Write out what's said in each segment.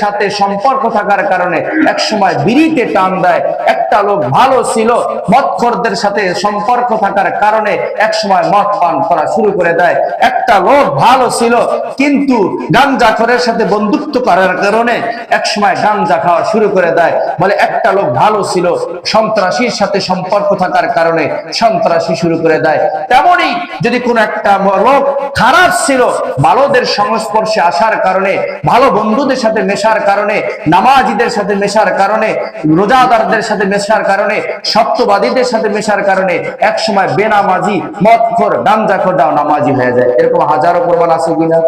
সাথে সম্পর্ক থাকার কারণে এক সময় বিড়িতে টান দেয় একটা লোক ভালো ছিল মদখোরদের সাথে সম্পর্ক থাকার কারণে এক সময় মদ পান করা শুরু করে দেয়। একটা লোক ভালো ছিল, কিন্তু গাঞ্জাখরের সাথে বন্ধুত্ব করার কারণে এক সময় গাঞ্জা খাওয়া শুরু করে দেয়। বলে, একটা লোক ভালো ছিল, সন্ত্রাসীর সাথে সম্পর্ক থাকার কারণে সন্ত্রাসী শুরু করে দেয়। তেমনই যদি কোন একটা লোক খারাপ ছিল, ভালোদের সংস্পর্শে আসার কারণে, ভালো বন্ধুদের সাথে মেশার কারণে, নামাজিদের সাথে মেশার কারণে, রোজাদারদের সাথে মেশার কারণে, সত্যবাদীদের সাথে মেশার কারণে এক সময় বেনামাজি, মদখোর গাঞ্জাখোরটাও নামাজি হয়ে যায়। এরকম হাজারো প্রমাণ আছে কিনা?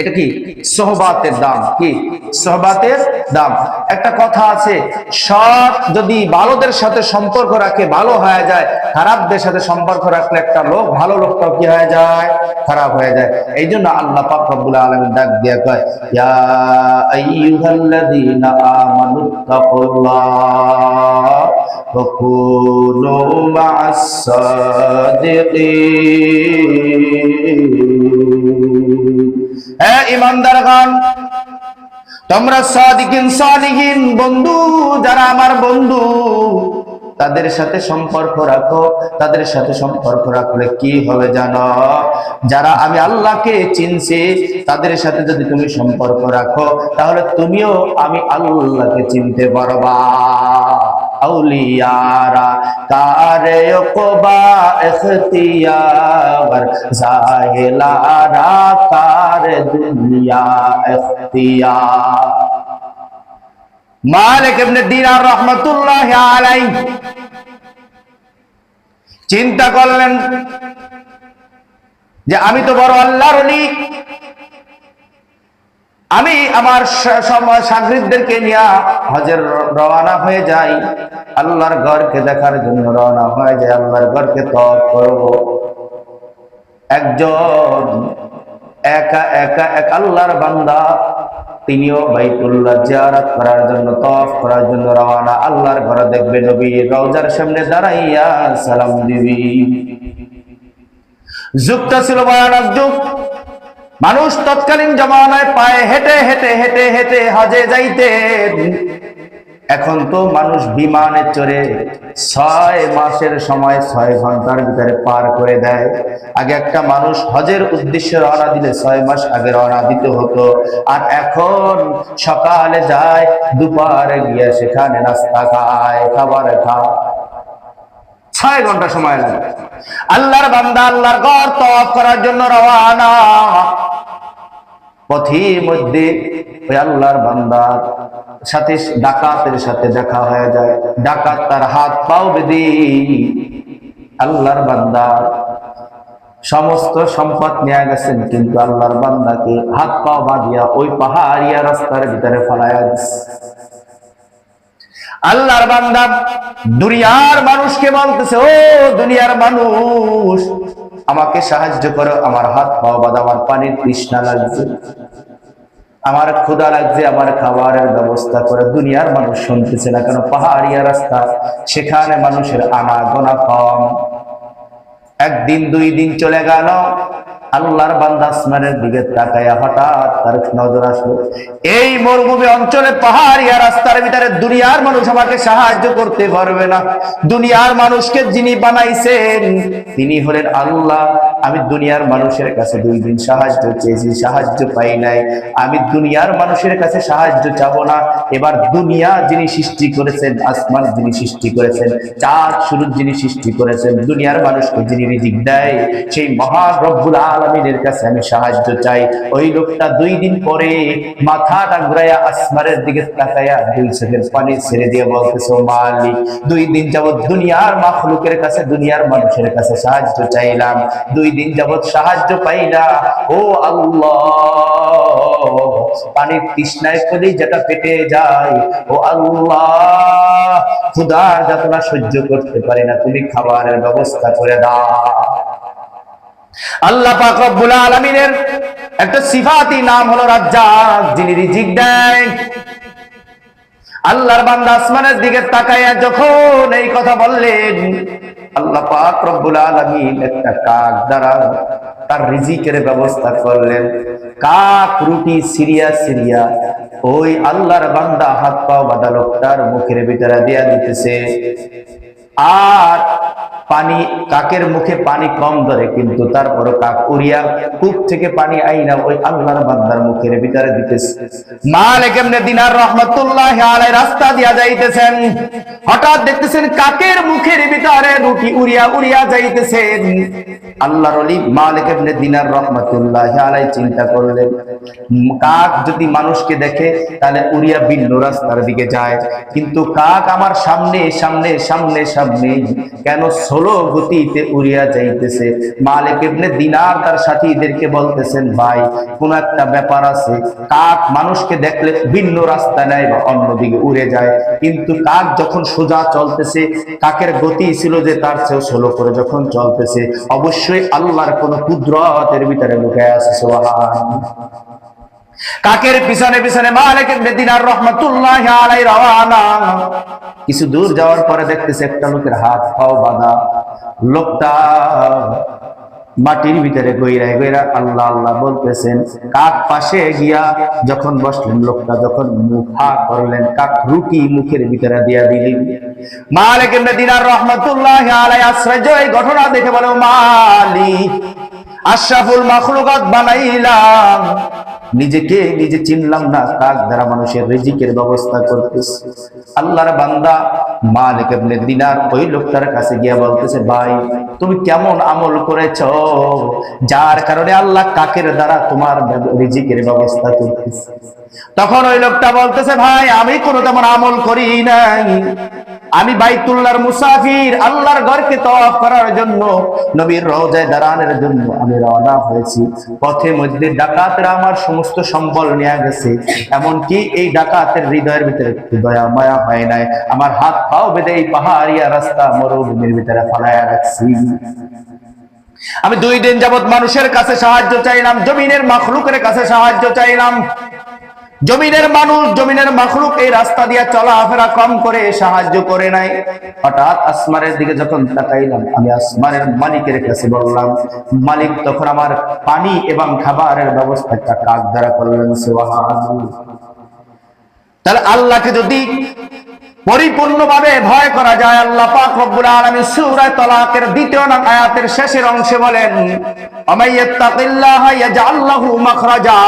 এটা কি? সোহবাতের দাম। কি? সোহবাতের দাম। একটা কথা আছে, সৎ যদি ভালোদের সাথে সম্পর্ক রাখে, ভালো হয়ে যায়। খারাপদের সাথে সম্পর্ক রাখলে একটা লোক, ভালো লোকটাও কি হয়ে যায়? খারাপ হয়ে যায়। এই জন্য আল্লাহ পাক রব্বুল আলামিন ডাক দিয়ে কয়, ইয়া আইয়ুহাল্লাযীনা আমানুত্তাকুল্লাহ ওয়া কুনু মা'আস সাদিকিন হ্যাঁ বন্ধু, যারা আমার বন্ধু, তাদের সাথে সম্পর্ক রাখো। তাদের সাথে সম্পর্ক রাখলে কি হবে জানো? যারা আমি আল্লাহকে চিনছি, তাদের সাথে যদি তুমি সম্পর্ক রাখো, তাহলে তুমিও আমি আল্লাহকে চিনতে পারবা। আউলিয়ারা কারে ওকবা ইখতিয়ার জাহিলারা কারে দুনিয়া ইখতিয়ার মালিক ইবনে দিনার রহমাতুল্লাহ আলাই চিন্তা করলেন যে আমি তো বড় আল্লাহর অলি। আমি আমার সাগরিদদেরকে নিয়ে হজের রওনা হয়ে যাই। আল্লাহর ঘরকে দেখার জন্য রওনা হয়ে যায় আল্লাহর ঘরকে তপ করব। একজন একা একা, এক আল্লাহর বান্দা, তিনিও বাইতুল্লাহ জিয়ারত করার জন্য তফ করার জন্য রওনা। আল্লাহর ঘরে দেখবে নবী রওজার সামনে দাঁড়াইয়া সালাম দিবি। যুগটা ছিল ভয়ানক যুগ। মানুষ তৎকালীন জমানায় পায়ে হেঁটে হেঁটে হেঁটে হেঁটে হজে যাইতেন। এখন তো মানুষ বিমানে চড়ে ছয় মাসের সময় ছয় ঘণ্টার ভিতরে পার করে দেয়। আগে একটা মানুষ হজের উদ্দেশ্যে রওনা দিলে ছয় মাস আগে রওনা দিতে হতো। আর এখন সকালে যায়, দুপুরে গিয়ে সেখানে নাস্তা খায়, খাবার খায়। ছয় ঘণ্টা সময় লাগে। আল্লাহর বান্দা, আল্লাহর ঘর তফ করার জন্য রওয়ানা। পথির মধ্যে ওই আল্লাহর বান্দার সাথে ডাকাতের সাথে দেখা হয়ে যায়। ডাকাত তার হাত পাও বেঁধে আল্লাহর বান্দার সমস্ত সম্পদ নিয়ে গেছেন, কিন্তু আল্লাহর বান্দাকে হাত পাও বাঁধিয়া ওই পাহাড়িয়া রাস্তার ভিতরে ফেলাইয়া আল্লাহর বান্দা দুনিয়ার মানুষকে বলতেছে, ও দুনিয়ার মানুষ আমাকে সাহায্য করো, আমার হাত পাওয়া বাদ আমার পানির তৃষ্ণা লাগছে আমার ক্ষুদা লাগছে আমার খাবারের ব্যবস্থা করে। দুনিয়ার মানুষ শুনতেছে না কেন? পাহাড়িয়া রাস্তা, সেখানে মানুষের আনাগোনা কম। একদিন, দুই দিন চলে গেল আল্লাহর বান্দা আসমানের দিকে তাকায়া হঠাৎ তার নজর আসলো। এই মরুভূমি অঞ্চলে পাহাড়িয়া রাস্তার ভিতরে দুনিয়ার মানুষ আমাকে সাহায্য করতে পারবে না। দুনিয়ার মানুষকে যিনি বানাইছেন, তিনি হলেন আল্লাহ। আমি দুনিয়ার মানুষের কাছে দুই দিন সাহায্য চেয়েছি, সাহায্য পাই নাই। আমি দুনিয়ার মানুষের কাছে সাহায্য চাবো না। এবার দুনিয়া যিনি সৃষ্টি করেছেন, আসমান যিনি সৃষ্টি করেছেন, চাঁদ, সূর্য যিনি সৃষ্টি করেছেন, দুনিয়ার মানুষকে যিনি রিজিক দেয়, সেই মহান রব্বুল আলমিনের কাছে আমি সাহায্য চাই। ওই লোকটা দুই দিন পরে মাথাটা ঘুরাইয়া আসমানের দিকে তাকাইয়া দুই চোখের পানি ছেড়ে দিয়ে বলতেছে, "ও মালিক, দুই দিন যাবৎ দুনিয়ার মাখলুকের কাছে, দুনিয়ার মানুষের কাছে সাহায্য চাইলাম। দুই দিন যাবৎ সাহায্য পাই না ও আল্লাহ, পানির তৃষ্ণায় করেই যেটা পেটে যায়, ও আল্লাহ, ক্ষুধার যাতনা সহ্য করতে পারি না। তুমি খাবারের ব্যবস্থা করে দাও। আল্লাহ পাক রব্বুল আলামিনের একটা সিফাতি নাম হলো রাজ্জাক, যিনি রিজিক দেন। আল্লাহর বান্দা আসমানের দিকে তাকাইয়া যখন এই কথা বললেন, আল্লাহ পাক রব্বুল আলামিন একটা কাক দ্বারা তার রিজিকের ব্যবস্থা করলেন। কাক রুটি সিরিয়া সিরিয়া, ওই আল্লাহর বান্দা হাত পাও বাঁধা লোকটার মুখের ভিতরে দিয়া দিতেছে। আর পানি, কাকের মুখে পানি কম ধরে, কিন্তু তারপরে কাক উড়িয়া কূপ থেকে পানি আইনা ওই আল্লাহর বান্দার মুখের ভিতরে দিতেছে। মালিক এমনি দিনার রহমতুল্লাহ আলাই রাস্তা দিয়া যাইতেছেন। হঠাৎ দেখতেছেন কাকের মুখের ভিতরে রুটি উড়িয়া উড়িয়া যাইতেছেন। আল্লাহর অলি মালিক এমনি দিনার রহমতুল্লাহ আলাই চিন্তা করলেন, কাক যদি মানুষকে দেখে, তাহলে উড়িয়া ভিন্ন রাস্তার দিকে যায়। কিন্তু কাক আমার সামনে সামনে সামনে সামনে, কেন ষোলো গতিতে উড়িয়া যাইতেছে। মালিক ইবনে দিনার তার সাথীদেরকে বলতেছেন, ভাই, কোন একটা ব্যাপার আছে। কাক মানুষকে দেখলে ভিন্ন রাস্তা নেয় বা অন্যদিকে উড়ে যায়। কিন্তু কাক যখন সোজা চলতেছে, কাকের গতি ছিল যে তার চেয়েও ষোলো করে যখন চলতেছে, অবশ্যই আল্লাহর কোন কুদরতের ভিতরে লুকে আছে সোহান কাকের পিছনে পিছনে মালিক ইবনে দিনার রাহমাতুল্লাহ আলাই রওয়ানা। কিছু দূর যাওয়ার পরে দেখতেছে একটা লোকের হাত পাও বাঁধা। লোকটা মাটির ভিতরে গইরা গইরা আল্লাহ আল্লাহ বলতেছেন, কাক পাশে গিয়া যখন বসলেন, লোকটা যখন মুখ করলেন, কাক রুটি মুখের ভিতরে দিয়া দিলেন। মালিক ইবনে দিনার রাহমাতুল্লাহ আলাই আশ্চর্য এই ঘটনা দেখে বলে মালিক, আশরাফুল মাখলুকাত বানাইলাম। নিজেকে নিজে চিনলাম না কাক দ্বারা মানুষের রিজিকের ব্যবস্থা করতেছে। আল্লাহর বান্দা মালিক ইবনে দিনার, ওই লোকটার কাছে গিয়া বলতেছে, ভাই, তুমি কেমন আমল করেছ? যার কারণে আল্লাহ কাকের দ্বারা তোমার রিজিকের ব্যবস্থা করতেছে। তখন ওই লোকটা বলতেছে, ভাই, আমি কোনো তেমন আমল করি নাই। আমি বাইতুল্লাহর মুসাফির, আল্লাহর ঘরকে তওয়াফ করার জন্য নবীর রওজায় দাঁড়ানোর জন্য আমি রওনা হয়েছি। পথে মধ্যে ডাকাতরা আমার সমস্ত সম্বল নিয়ে গেছে, এমনকি এই ডাকাতের হৃদয়ের ভিতরে দয়া, মায়া হয় নাই। আমার হাত পাও বেঁধে এই পাহাড়িয়া রাস্তা মরুভূমির ভিতরে ফালাইয়া রাখছি। আমি দুই দিন যাবত মানুষের কাছে সাহায্য চাইলাম, জমিনের মাখলুকের কাছে সাহায্য চাইলাম। জমিনের মানুষ, জমিনের মাখলুক এই রাস্তা দিয়ে চলাফেরা কম করে, সাহায্য করে নাই। হঠাৎ আসমানের দিকে যখন তাকাইলাম, আমি আসমারের মালিকের কাছে বললাম, মালিক তখন আমার পানি এবং খাবারের ব্যবস্থা একটা কাজ দ্বারা করলেন সে তাহলে আল্লাহকে যদি পরিপূর্ণভাবে ভয় করা যায়। আল্লাহ পাক রব্বুল আলামিন সূরা তালাকের দ্বিতীয় নাম আয়াতের শেষের অংশে বলেন আমাইয়াত্তাকিল্লাহা ইয়াজআল লাহু মাখরাজা।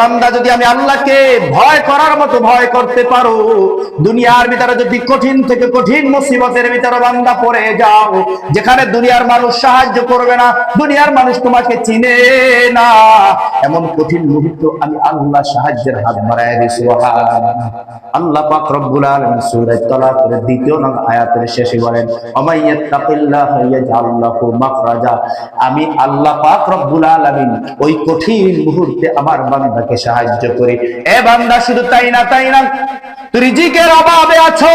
বান্দা, যদি আমি আল্লাহকে ভয় করার মতো ভয় করতে পারো, দুনিয়ার ভিতরে যদি কঠিন থেকে কঠিন মুসিবতের ভিতরে বান্দা পড়ে যাও, যেখানে দুনিয়ার মানুষ সাহায্য করবে না, দুনিয়ার মানুষ তোমাকে চিনে না, এমন কঠিন মুহূর্ত আমি আল্লাহ সাহায্যের হাত বাড়ায় সুবহানাল্লাহ। আল্লাহ পাক রব্বুল আলামিন সূরা তালাকের দ্বিতীয় নং আয়াতের শেষে বলেন আমাইয়াত্তাকিল্লাহা ইয়াজআল লাহু মাখরাজা। আমি আল্লাহ পাক রব্বুল আলামিন ওই কঠিন মুহূর্তে আমার বান্দাকে সাহায্য করি। এ বান্দা, শুধু তাই না তাই না? রিজিকের অভাবে আছো।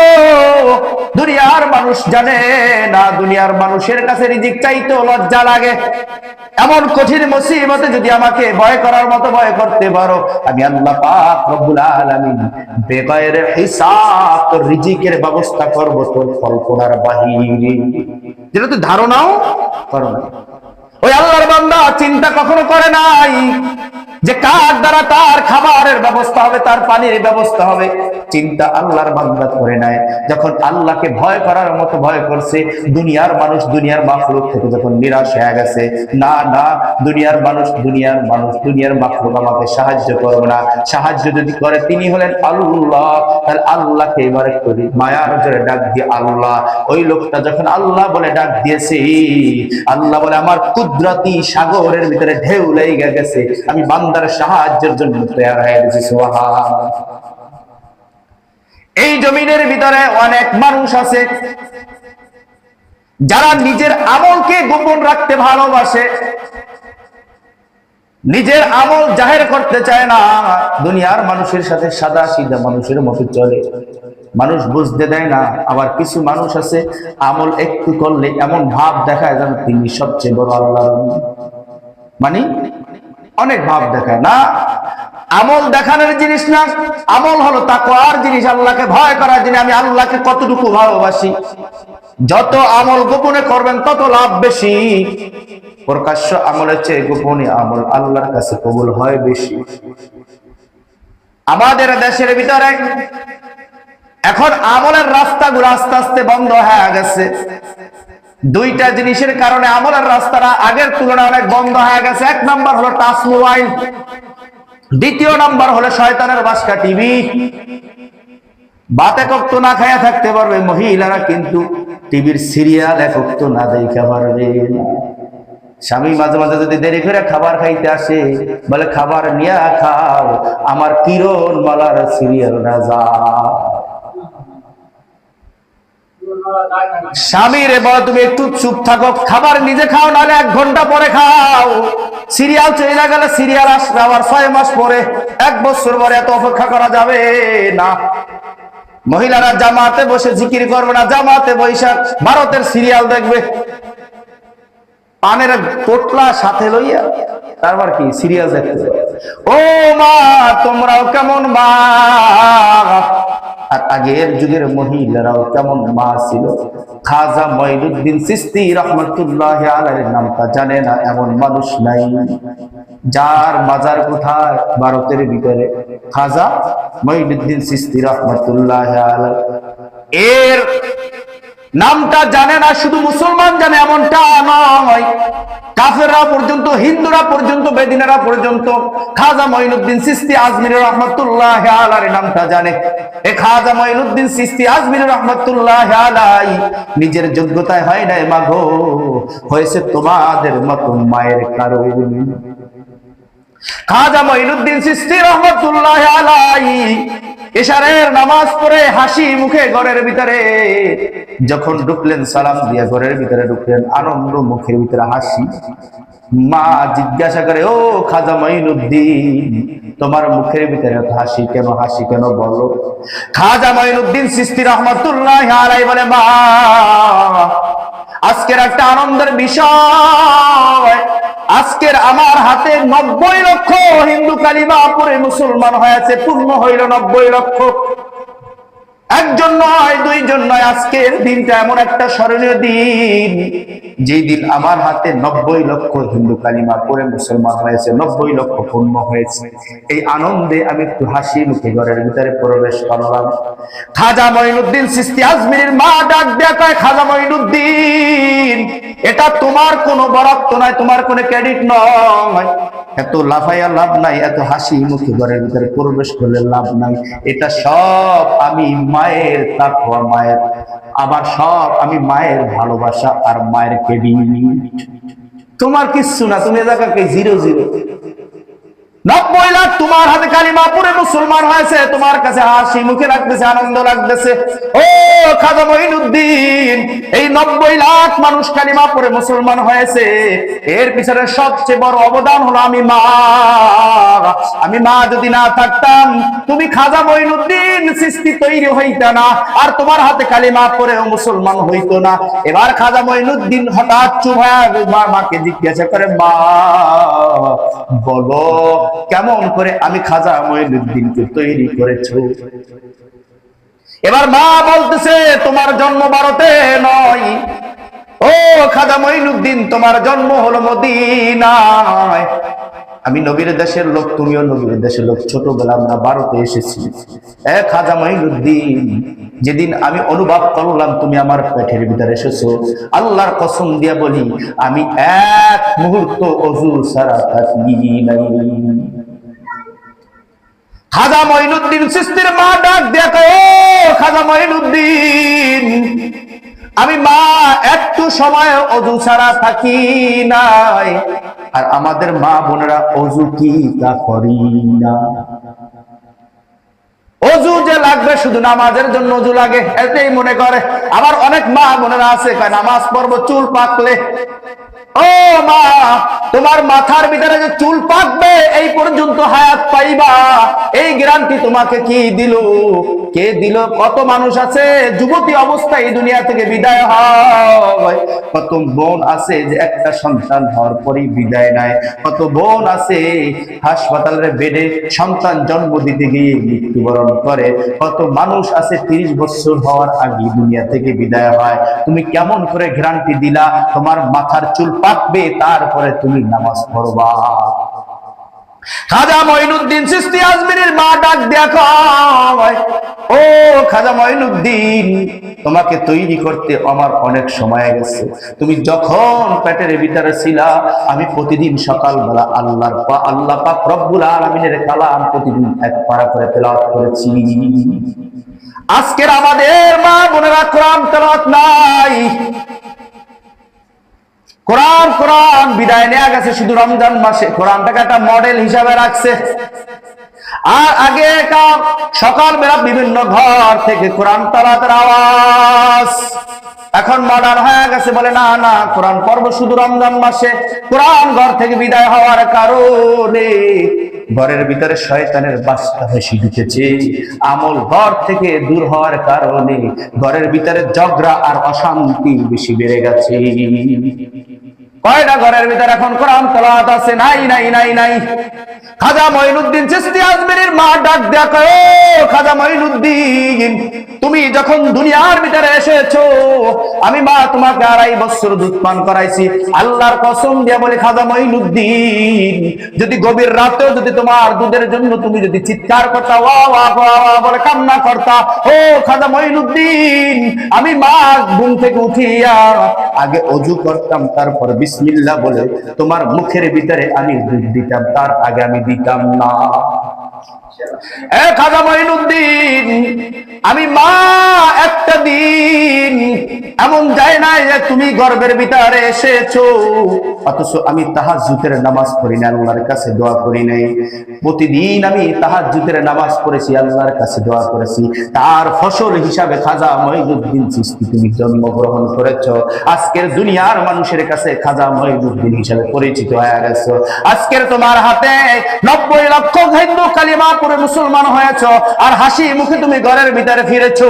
দুনিয়ার মানুষ জানে না, দুনিয়ার মানুষের কাছে রিজিক চাইতে লজ্জা লাগে। এমন কঠিন মুসিবতে যদি আমাকে ভয় করার মতো ভয় করতে পারো, আমি আল্লাহ পাক রব্বুল আলামিন বেগয়ের হিসাব রিজিকের ব্যবস্থা করব তোর কল্পনার বাহিরে যেটা তো ধারণাও? করো না। ওই আল্লাহর বান্দা চিন্তা কখনো করে নাই যে কার দ্বারা তার খাবারের ব্যবস্থা হবে, তার পানির ব্যবস্থা হবে। চিন্তা আল্লাহর বান্দা করে নাই। যখন আল্লাহকে ভয় করার মতো ভয় করছে, দুনিয়ার মানুষ দুনিয়ার মাখলুক থেকে যখন নিরাশ হয়ে গেছে, না না, দুনিয়ার মানুষ দুনিয়ার মানুষ, দুনিয়ার মাখলুক আমাকে সাহায্য করবে না। সাহায্য যদি করে তিনি হলেন আল্লাহ, তাহলে আল্লাহকে এবারে করি মায়ার জোরে ডাক দিয়ে আল্লাহ। ওই লোকটা যখন আল্লাহ বলে ডাক দিয়েছে, আল্লাহ বলে, আমার কুদরতি সাগরের ভিতরে ঢেউ লেগে গেছে। আমি বান্দার সাহায্যের জন্য তৈরি হয়ে গেছি সুবহান এই জমিনের ভিতরে অনেক মানুষ আছে, যারা নিজের আমলকে গোপন রাখতে ভালোবাসে। নিজের আমল জাহের করতে চায় না, দুনিয়ার মানুষের সাথে সাদা সিধা মানুষের মতো চলে। মানুষ বুঝতে দেয় না, আবার কিছু মানুষ আছে, আমল একটু করলে এমন ভাব দেখায় যেন তিনি সবচেয়ে বড় আল্লাহ মানে অনেক ভাব দেখায়, না? আমল দেখানোর জিনিস না, আমল হলো তাকওয়ার জিনিস, আল্লাহকে ভয় করার জিনিস। আমি আল্লাহকে কতটুকু ভালোবাসি? যত আমল গোপনে করবেন, তত লাভ বেশি। প্রকাশ্য আমলের চেয়ে গোপনে আমল আল্লাহর কাছে কবুল হয় বেশি। আমাদের দেশের ভিতরে এখন আমলের রাস্তাগুলো আস্তে আস্তে বন্ধ হয়ে গেছে। দুইটা জিনিসের কারণে আমলের রাস্তাটা আগের তুলনায় অনেক বন্ধ হয়ে গেছে। এক নাম্বার হলো টাচ মোবাইল। দ্বিতীয় নাম্বার হলো শয়তানের বাসকা টিভি। বাত একক তো না খায়া থাকতে পারবে মহিলারা, কিন্তু টিভির সিরিয়াল একক তো না দেখা পারবে। স্বামী মাঝে মাঝে যদি দেরি করে খাবার খাইতে আসে, বলে, খাবার নিয়ে খাও, আমার কিরণ মালার সিরিয়াল না যা স্বামী রে বল তুমি একটু চুপ থাকো, খাবার নিজে খাও, নাহলে এক ঘণ্টা পরে খাও। সিরিয়াল চলে গেলে সিরিয়াল আসবে আবার ছয় মাস পরে। এক বছর পরে এত অপেক্ষা করা যাবে না। মহিলারা জামাতে বসে জিকির করবে না, জামাতে বৈশাখ ভারতের সিরিয়াল দেখবে। পানের পোটলা সাথে লইয়া তারপর কি? সিরিয়াল দেখতে যাবে। ও মা, তোমরাও কেমন মা? আর আগের যুগের মহিলারাও কেমন মা ছিল? খাজা মঈনুদ্দিন সিস্তি রহমতুল্লাহ আলাইহির নামটা জানে না, এমন মানুষ নাই। যার মাজার কোথায়? ভারতের ভিতরে। খাজা মঈনুদ্দিন সিস্তি রহমতুল্লাহ আলাই এর নামটা জানে না, শুধু মুসলমান জানে, এমনটা নয়। কাফেররা পর্যন্ত, হিন্দুরা পর্যন্ত, বেদিনারা পর্যন্ত, খাজা মঈনুদ্দিন সিস্তি আজমির রহমতুল্লাহ আলার নামটা জানে। এ খাজা মঈনুদ্দিন সিস্তি আজমির রহমতুল্লাহ আলাই নিজের যোগ্যতায় হয় নাই মাগো, হয়েছে তোমাদের মতো মায়ের কারণ খাজা মঈনুদ্দিন সিস্তি রহমতুল্লাহ আলাই এশারের নামাজ পড়ে হাসি মুখে ঘরের ভিতরে। যখন ঢুকলেন, সালাম দিয়ে ঘরের ভিতরে ঢুকলেন, আনন্দ মুখের ভিতরে হাসি। মা জিজ্ঞাসা করে, ও খাজা মঈনুদ্দিন, তোমার মুখের ভিতরে হাসি কেন হাসি কেন বলো? খাজা মঈনুদ্দিন সিস্তি রহমতুল্লাহ আলাই বলে, মা আজকের একটা আনন্দের বিষয়। আজকের আমার হাতে নব্বই লক্ষ হিন্দু কালিমা পরে মুসলমান হয়েছে, পূর্ণ হইল নব্বই লক্ষ। একজন নয়, দুইজন নয়। আজকের দিনটা এমন একটা স্মরণীয় দিন। যেই দিন আমার হাতে নব্বই লক্ষ হিন্দু কালিমা পরে মুসলমান হয়েছে, নব্বই লক্ষ পূর্ণ হয়েছে। এই আনন্দে আমি একটু হাসি মুখে ঘরের ভিতরে প্রবেশ করলাম। খাজা মঈনুদ্দিন সিস্তি আজমিরের মা ডাক দেয়া কয়, খাজা মঈনুদ্দিন, এটা তোমার কোনো বরাত্ত নয়, তোমার কোনো ক্রেডিট নয়। এত লাফাইয়া লাভ নাই, এত হাসি মুখে ঘরের ভিতরে প্রবেশ করলে লাভ নাই। এটা সব আমি মায়ের তাকওয়া, মায়ের আবার সব আমি মায়ের ভালোবাসা আর মায়ের কেবিন। তোমার কিচ্ছু না, তুমি এলাকাকে জিরো জিরো। নব্বই তোমার হাতে কালিমা পরে মুসলমান হয়েছে, তোমার কাছে হাসি মুখে রাখতেছে আনন্দ লাগতেছে। ও খাজা মঈনুদ্দিন এই নব্বই লাখ মানুষ কালিমা পরে মুসলমান হয়েছে। এর পিছনে সবচেয়ে বড় অবদান হলো আমি মা। আমি মা যদি না থাকতাম, তুমি খাজা মঈনুদ্দিন সৃষ্টি তৈরি হইতা না, আর তোমার হাতে কালিমা পরেও মুসলমান হইতো না। এবার খাজা মঈনুদ্দিন হঠাৎ মা মাকে জিজ্ঞাসা করে, মা, বলো, কেমন করে আমি খাজা মঈনুদ্দিনকে তৈরি করেছ। এবার মা বলতেছে, তোমার জন্ম ভারতে নয়। ও খাজা মঈনুদ্দিন, তোমার জন্ম হলো মদিনায়। আমি নবীর দেশের লোক, তুমিও নবীর দেশের লোক। ছোটবেলা আমরা ভারতে এসেছি। এ খাজা মঈনুদ্দিন, যেদিন আমি অনুভব করলাম, তুমি আমার পেটের ভিতরে এসেছ। আল্লাহর কসম দিয়া বলি, আমি এক মুহূর্ত অজু সারা থাকি নাই। খাজা মঈনুদ্দিন সিস্তির মা ডাক দেখো খাজা মঈনুদ্দিন, আমি মা, একটু সময় অজু ছাড়া থাকি নাই। আর আমাদের মা বোনেরা অজু কি তা করি না। অজু যে লাগবে শুধু নামাজের জন্য অজু লাগে এটাই মনে করে। আবার অনেক মা বোনেরা আছে নামাজ পড়ব, চুল পাকলে ও মা, তোমার মাথার ভিতরে যে চুল পাকবে, এই পর্যন্ত হায়াত পাইবা। এই গ্যারান্টি তোমাকে কি দিল? কে দিল? কত মানুষ আছে? যুবতী অবস্থায় এই দুনিয়া থেকে বিদায় হয়। কত বোন আছে যে একটা সন্তান হওয়ার পরই বিদায় নেয়। কত বোন আছে হাসপাতালের বেডে সন্তান জন্ম দিতে গিয়ে মৃত্যুবরণ করে। কত মানুষ আছে তিরিশ বছর হওয়ার আগে দুনিয়া থেকে বিদায় হয়। তুমি কেমন করে গ্যারান্টি দিলা? তোমার মাথার চুল পাকবে, তারপরে তুমি নামাজ পড়বা। খাজা মঈনুদ্দিন চিস্তি আজমিরের মা ডাক কয়, ও খাজা মঈনুদ্দিন, তোমাকে তৈরি করতে আমার অনেক সময় গেছে। তুমি যখন পেটের ভিতরে ছিলা, আমি প্রতিদিন সকালবেলা আল্লাহর পা, আল্লাহ পাক রব্বুল আলামিনের কালাম প্রতিদিন এক পারা করে তেলাওয়াত করেছি। আজকের আমাদের মা বোনেরা কোরআন তেলাওয়াত নাই। কোরআন কোরআন, বিদায় নেওয়া গেছে, শুধু রমজান মাসে। কোরআনটাকে একটা মডেল হিসাবে রাখছে। আর আগে সকাল বেলা বিভিন্ন ঘর থেকে কোরআন তালাতের আওয়াজ। এখন মডার হয়ে গেছে বলে, না না, কোরআন পর্ব শুধু রমজান মাসে। কোরআন ঘর থেকে বিদায় হওয়ার কারণে ঘরের ভিতরে শয়তানের বাস্তা বেশি ঢুকেছে। আমল ঘর থেকে দূর হওয়ার কারণে ঘরের ভিতরে ঝগড়া আর অশান্তি বেশি বেড়ে গেছে। কয়টা ঘরের ভিতরে এখন কোরআন তলাত আছে? নাই নাই নাই নাই। খাজা মঈনুদ্দিন চিস্তি আজমিরের মা ডাক ও খাজা মঈনুদ্দিন, তুমি যখন দুনিয়ার ভিতরে এসেছ, আমি মা তোমাকে আড়াই বছর দুধ পান করাইছি। আল্লাহর কসম দিয়া বলে, খাজা মঈনুদ্দিন, যদি গভীর রাতেও যদি তোমার দুধের জন্য তুমি যদি চিৎকার করতা ওয়া ওয়া ওয়া বলে কান্না করতা, ও খাজা মঈনুদ্দিন, আমি মা ঘুম থেকে উঠিয়া আগে অজু করতাম, তারপর বিসমিল্লাহ বলে তোমার মুখের ভিতরে আমি দুধ দিতাম তার আগে আমি দিতাম না। আমি মা একটা দিন এমন যায় না যে তুমি গর্বের ভিতরে এসেছ। অথচ আমি তাহাজ্জুদের নামাজ পড়ি না আল্লাহর কাছে দোয়া করি নাই। প্রতিদিন আমি তাহাজ্জুদের নামাজ পড়েছি, আল্লাহর কাছে দোয়া করেছি। তার ফসল হিসাবে খাজা মঈনুদ্দিন চিস্তি তুমি জন্মগ্রহণ করেছ। আজকের দুনিয়ার মানুষের কাছে খাজা মঈনুদ্দিন হিসাবে পরিচিত হয়ে গেছো। আজকের তোমার হাতে নব্বই লক্ষ হিন্দু কালিমা পরে মুসলমান হয়েছ আর হাসি মুখে তুমি ঘরের ভিতরে ফিরেছো।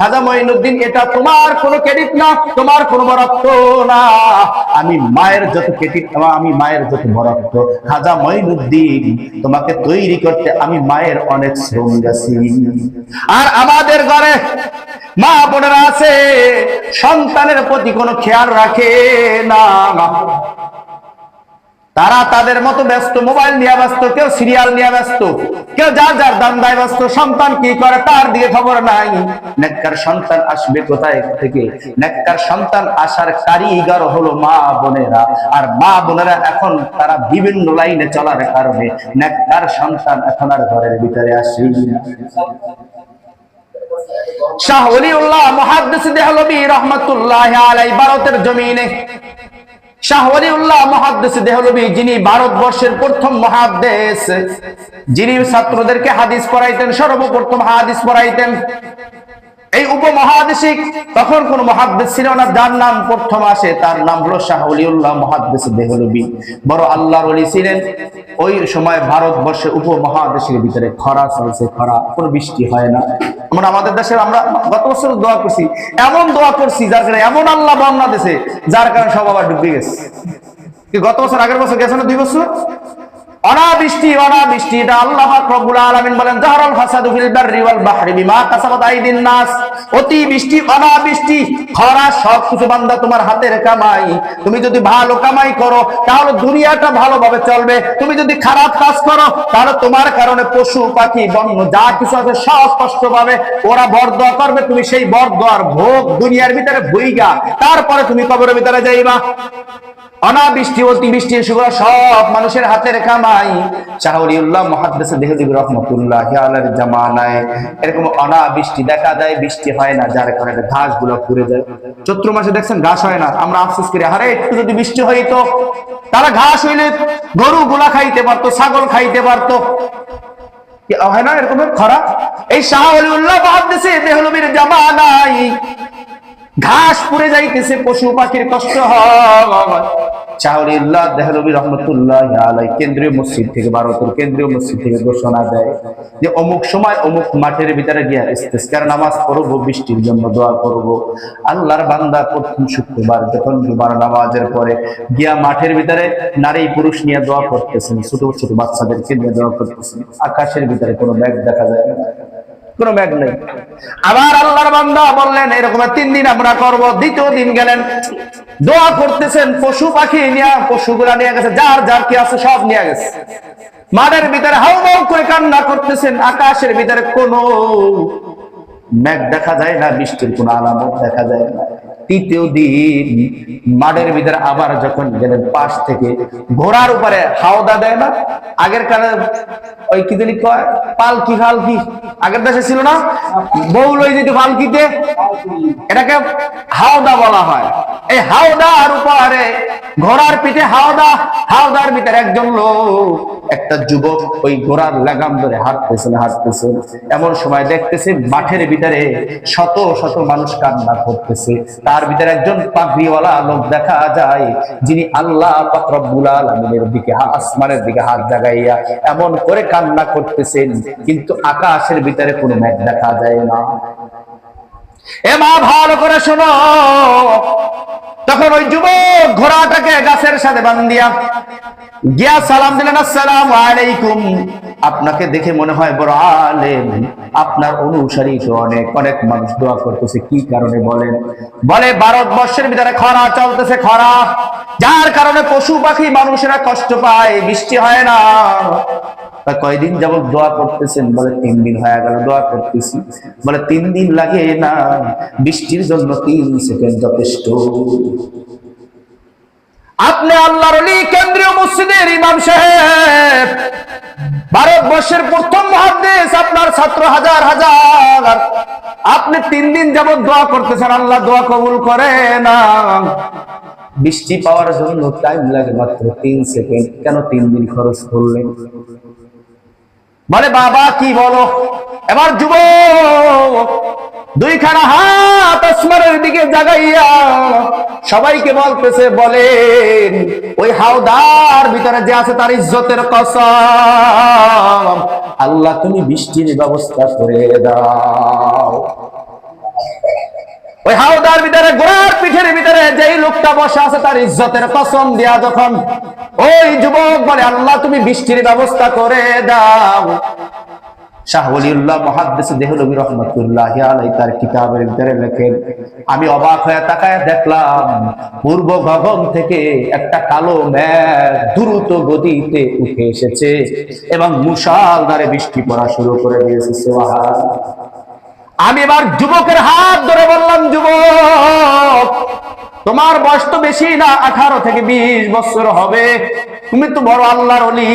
খাজা মঈনুদ্দিন, এটা তোমার কোনো ক্রেডিট না, তোমার কোনো বরত্ব না। আমি মায়ের যত ক্রেডিট আমি মায়ের যত বরত্ব খাজা মঈনুদ্দিন, তোমাকে তৈরি করতে আমি মায়ের অনেক শ্রম গেছি আর আমাদের ঘরে মা বোনেরা আছে, সন্তানের প্রতি কোনো খেয়াল রাখে না। তারা তাদের মতো ব্যস্ত, মোবাইল নিয়ে ব্যস্ত, কেউ সিরিয়াল নিয়ে ব্যস্ত, কেউ যার যার দান্দায় ব্যস্ত, সন্তান কি করে তার দিকে খবর নাই। নেককার সন্তান আসবে কোথায় থেকে? নেককার সন্তান আসার কারিগর হলো মা বোনেরা। আর মা বোনেরা এখন তারা বিভিন্ন লাইনে চলার কারণে নেককার সন্তান এখন আর ঘরের ভিতরে আসে শাহ ওলিউল্লাহ মুহাদ্দিস দেহলবী রহমাতুল্লাহ আলাই ভারতের জমিনে যিনি ভারতবর্ষের প্রথম যিনি ছাত্রদেরকে হাদিস সর্বপ্রথম হাদিস পড়াইতেন। এই উপমহাদেশিক, তখন কোন মহাদ্দেশ ছিল না, যার নাম প্রথম আসে, তার নাম হলো শাহ অলিউল্লাহ মহাদ্দেশ দেহলবি। বড় আল্লাহর অলি ছিলেন। ওই সময় ভারতবর্ষে উপমহাদেশের ভিতরে খরা চলছে, খরা, কোনো বৃষ্টি হয় না। আমরা আমাদের দেশের, আমরা গত বছর দোয়া করছি, এমন দোয়া করছি, যার কারণে এমন আল্লাহ বন্যা দেশে যার কারণে সব আবার ডুবে গেছে। গত বছর, আগের বছর গেছে না দুই বছর? অনাবৃষ্টি অনাবৃষ্টি, এটা আল্লাহ রব্বুল আলামিন বলেন, জাহরাল ফাসাদু ফিল বাররি ওয়াল বাহরি বিমা কাসাবাত আইদিন নাস। অতি বৃষ্টি, অনাবৃষ্টি, খরা, সব কিছু বান্দা তোমার হাতের কামাই। তুমি যদি ভালো কামাই করো, তাহলে দুনিয়াটা ভালোভাবে চলবে। তুমি যদি খারাপ কাজ করো, তাহলে তোমার কারণে পশু, পাখি, বন্য, যা কিছু আছে সব কষ্ট পাবে। ওরা বরদোয়া করবে, তুমি সেই বরদোয়ার ভোগ দুনিয়ার ভিতরে ভুইগা। তারপরে তুমি কবরের ভিতরে যাইবা। অনাবৃষ্টি, অতিবৃষ্টি সেগুলো সব মানুষের হাতের কামাই শাহরিউল্লাহ মহাদ্দেশে দেহদিব রহমতুল্লাহ জামানায় এরকম অনাবৃষ্টি দেখা যায় বৃষ্টি হয় না, যার কারণে ঘাসগুলো পুড়ে যায়। চৈত্র মাসে দেখছেন ঘাস হয় না, আমরা আফসোস করি, আরে একটু যদি বৃষ্টি হইতো তারা ঘাস হইলে গরু, গুলা খাইতে পারতো, ছাগল খাইতে পারতো। হয় না এরকম খরা? এই শাহ অলিউল্লাহ মহাদ্দেশে দেহলবির জামানায় ঘাস পুড়ে যাইতেছে, পশু পাখির কষ্ট মাঠের ভিতরে পড়ব বান্দা শুক্রবার, যখন নামাজের পরে গিয়া মাঠের ভিতরে নারী পুরুষ নিয়ে দোয়া করতেছেন, ছোট ছোট বাচ্চাদেরকে নিয়ে দোয়া করতেছেন। আকাশের ভিতরে কোনো ব্যাগ দেখা যায় না। কোনো ব্যাগ নেই। আবার আল্লাহর বান্দা বললেন, এরকম তিন দিন আমরা করব। দ্বিতীয় দিন গেলেন, দোয়া করতেছেন, পশু পাখি নিয়ে, পশুগুলা নিয়ে গেছে, যার যার কি আছে সব নিয়ে গেছে। মাঠের ভিতরে হাউমাউ করে কান্না করতেছেন, আকাশের ভিতরে কোনো মেঘ দেখা যায় না, বৃষ্টির কোনো আলামত দেখা যায় না। তৃতীয় দিন মাঠের ভিতরে আবার যখন গেলেন, পাশ থেকে ঘোড়ার উপরে হাওদা দেয় না? আগের কালে ওই কি দিলি কয়? পালকি ফালকি। আগের দেশে ছিল না? বউল ওই যেত পালকিতে এটাকে হাওদা বলা হয়। এই হাওদার উপরে, ঘোড়ার পিঠে হাওদা, হাওদার ভিতরে একজন লোক, একটা যুবক ওই ঘোড়ার লাগাম ধরে হাঁটতেছেন হাঁটতেছেন এমন সময় দেখতেছে মাঠের ভিতরে শত শত মানুষ কান্না করতেছে। তার ভিতরে একজন পাগড়িওয়ালা লোক দেখা যায়, যিনি আল্লাহ আলামিনের দিকে আসমানের দিকে হাত জাগাইয়া এমন করে কান্না করতেছেন, কিন্তু আকাশের ভিতরে কোনো মেঘ দেখা যায় না। ভালো করে শোনো। তখন ওই যুবক ঘোড়াটাকে গাছের সাথে বান্ধিয়া গিয়া সালাম দিলেন, আসসালাম আলাইকুম। আপনাকে দেখে মনে হয় বড় আলেম। আপনার অনুসারী অনেক অনেক মানুষ দোয়া করতেছে, কি কারণে বলেন? বলে, ভারতবর্ষের ভিতরে খরা চলতেছে, খরা। যার কারণে পশু পাখি মানুষেরা কষ্ট পায়, বৃষ্টি হয় না। তা কয়দিন যাবত দোয়া করতেছেন? বলে, তিন দিন হয়ে গেল দোয়া করতেছি। বলে, তিন দিন লাগে না, বৃষ্টির জন্য তিন সেকেন্ড যথেষ্ট। আপনি আল্লাহর কেন্দ্রীয় মসজিদের ইমাম সাহেব। ভারতবর্ষের প্রথম মহাদেশ আপনার ছাত্র হাজার হাজার। আপনি তিন দিন যাবত দোয়া করতেছেন, আল্লাহ দোয়া কবুল করে না। বৃষ্টি পাওয়ার জন্য টাইম লাগে মাত্র তিন সেকেন্ড। কেন তিন দিন খরচ করলেন? বলে, বাবা, কি বলো? এবার যুব দুইখানা হাত আসমানের দিকে জাগাইয়া সবাইকে বলতেছে, বলেন, ওই হাওদার ভিতরে যে আছে তার ইজ্জতের কসম। আল্লাহ, তুমি বৃষ্টির ব্যবস্থা করে দাও। ওই হাওদার ভিতরে ঘোড়ার পিঠের ভিতরে যেই লোকটা বসে আছে তার ইজ্জতের কসম দেয়া যখন ওই যুবক বলে, আল্লাহ, তুমি বৃষ্টির ব্যবস্থা করে দাও। আমি অবাক হয়ে তাকায় দেখলাম, পূর্ব গগন থেকে একটা কালো মেঘ দ্রুত গতিতে উঠে এসেছে এবং মুষাল দ্বারে বৃষ্টি পড়া শুরু করে দিয়েছে আমি এবার যুবকের হাত ধরে বললাম, যুবক, তোমার বয়স তো বেশি না, আঠারো থেকে বিশ বছর হবে। তুমি তো বড় আল্লাহর অলি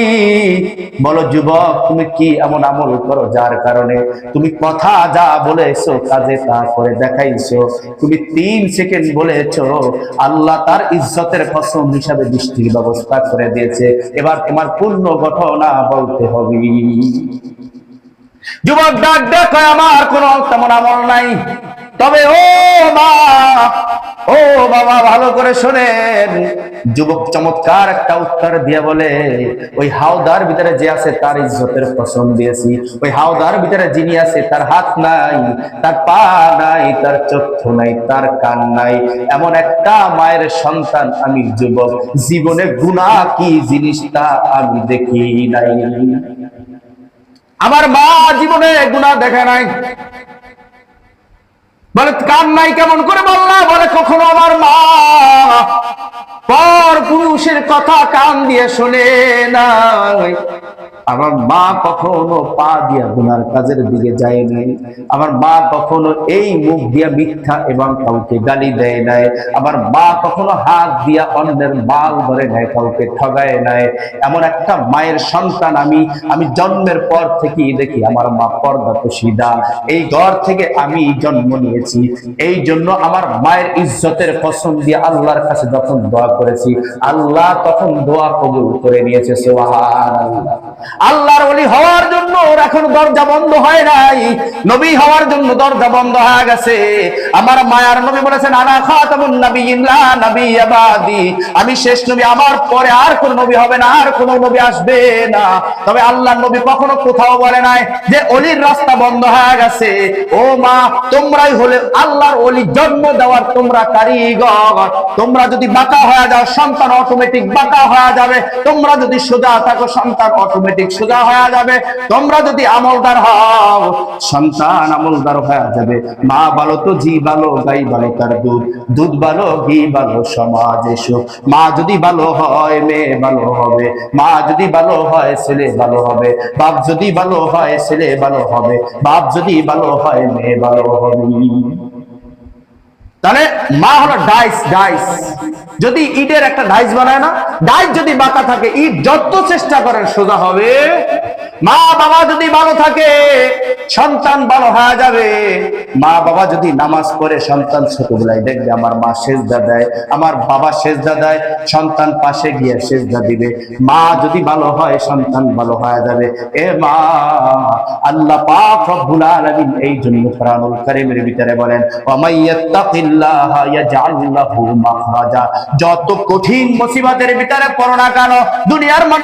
বলো, যুবক, তুমি কি এমন আমল করো যার কারণে তুমি কথা যা বলেছ, কাজে তা করে দেখাইছো? তুমি তিন সেকেন্ড বলেছ, আল্লাহ তার ইজ্জতের কসম হিসাবে বৃষ্টির ব্যবস্থা করে দিয়েছে। এবার তোমার পূর্ণ ঘটনা বলতে হবে। যুবক ডাক ডাক আমার কোন তেমন আমল নাই। তবে, ও মা, ও বাবা, ভালো করে শোনেন। যুবক চমৎকার একটা উত্তর দিয়ে বলে, ওই হাওদার ভিতরে যে আছে, তার ইজ্জতের কসম দিয়েছি। ওই হাওদার ভিতরে যিনি আছে, তার হাত নাই, তার পা নাই, তার চক্ষু নাই, তার কান নাই। এমন একটা মায়ের সন্তান আমি, যুবক। জীবনে গুণা কি জিনিসটা আমি দেখি নাই। আমার মা জীবনে গুণা দেখে নাই। বলে কান নাই কেমন করে বললা? বলে, কখনো আমার মা পর পুরুষের কথা কান দিয়ে শুনে নাই। আমার মা কখনো পা দিয়া গুনার কাজের দিকে যায় নাই। আমার মা কখনো এই মুখ দিয়া মিথ্যা এবং কাউকে গালি দেয় নাই। আমার মা কখনো হাত দিয়া অন্যের মাল ধরে নেয় কাউকে ঠগায় নাই। এমন একটা মায়ের সন্তান আমি আমি জন্মের পর থেকেই দেখি, আমার মা পর্দা সিদা এই ঘর থেকে আমি জন্ম নিয়েছি। এই জন্য আমার মায়ের ইজ্জতের কসম দিয়ে আল্লাহর কাছে যখন দোয়া করেছি, আল্লাহ তখন দোয়া কবুল করে নিয়েছে আল্লাহর ওলি হওয়ার জন্য ওর এখন দরজা বন্ধ হয় নাই। নবী হওয়ার জন্য দরজা বন্ধ হয়ে গেছে। আমার মায়ার নবী বলেছেন, আনা খাতামুন নবিয়্যিন, লা নাবিয়্যা বাদি। আমি শেষ নবী, আমার পরে আর কোন নবী হবে না, আর কোন নবী আসবে না। তবে আল্লাহর নবী কখনো কোথাও বলে নাই যে অলির রাস্তা বন্ধ হয়ে গেছে। ও মা, তোমরাই হলে আল্লাহর অলি জন্ম দেওয়ার তোমরা কারিগর। তোমরা যদি বাঁকা হয়ে যাও, সন্তান অটোমেটিক বাঁকা হয়ে যাবে। তোমরা যদি সোজা থাকো, সন্তান অটোমেটিক সোজা হয়ে যাবে। তোমরা যদি আমলদার হও, সন্তান আমলদার হয়ে যাবে। মা ভালো তো জি ভালো গাই ভালো তার দুধ। দুধ ভালো ঘি ভালো সমাজ এসো। মা যদি ভালো হয়, মেয়ে ভালো হবে। মা যদি ভালো হয়, ছেলে ভালো হবে। বাপ যদি ভালো হয়, ছেলে ভালো হবে। বাপ যদি ভালো হয়, মেয়ে ভালো হবে। তাহলে মা হলো ডাইস ডাইস। যদি ইটের একটা ডাইস বানায় না, ডাইস যদি বাঁকা থাকে, ইট যত চেষ্টা করেন সোজা হবে। মা বাবা যদি ভালো থাকে, সন্তান ভালো হয়ে যাবে। মা বাবা যদি নামাজ পড়ে, সন্তান ছোটবেলায় দেখবে আমার মা সেজদা দেয়, আমার বাবা সেজদা দেয়, সন্তান পাশে গিয়ে সেজদা দিবে। মা যদি ভালো হয়, সন্তান ভালো হয়ে যাবে। এ মা, আল্লাহ পাক রব্বুল আলামিন এই জন্য কোরআনুল কারীমের ভিতরে বলেন যত কঠিন মুসিবতের ভিতরে পড়ো না কেন, দুনিয়ার